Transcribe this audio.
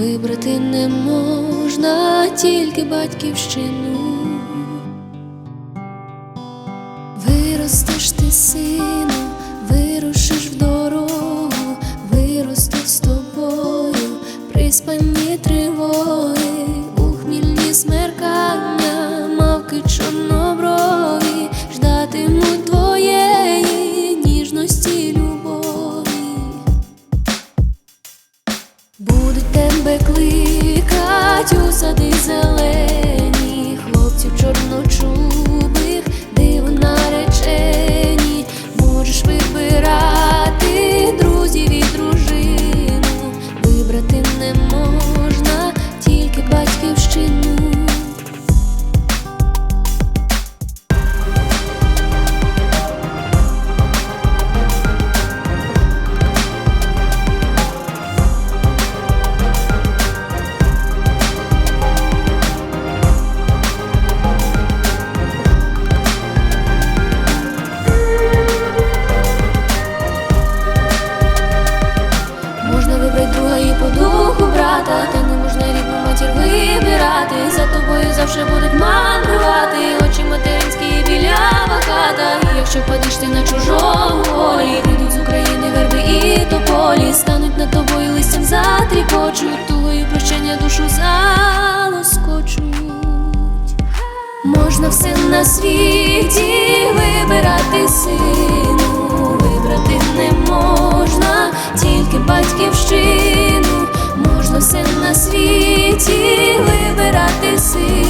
вибрати не можна тільки батьківщину. Виростеш ти, сину, кликать у сади зелені, хлопців чорночубих, диво наречені, можеш вибирати друзів і дружину, вибрати не можна вибирати. За тобою завжди будуть мандрувати очі материнські і білява хата. І якщо впадеш ти на чужому полі, прийдуть з України верби і тополі, стануть над тобою листям затріпочуть, тугою прощення душу залоскочуть. Можна все на світі вибирати сину, вибрати не можна тільки батьківщину. see.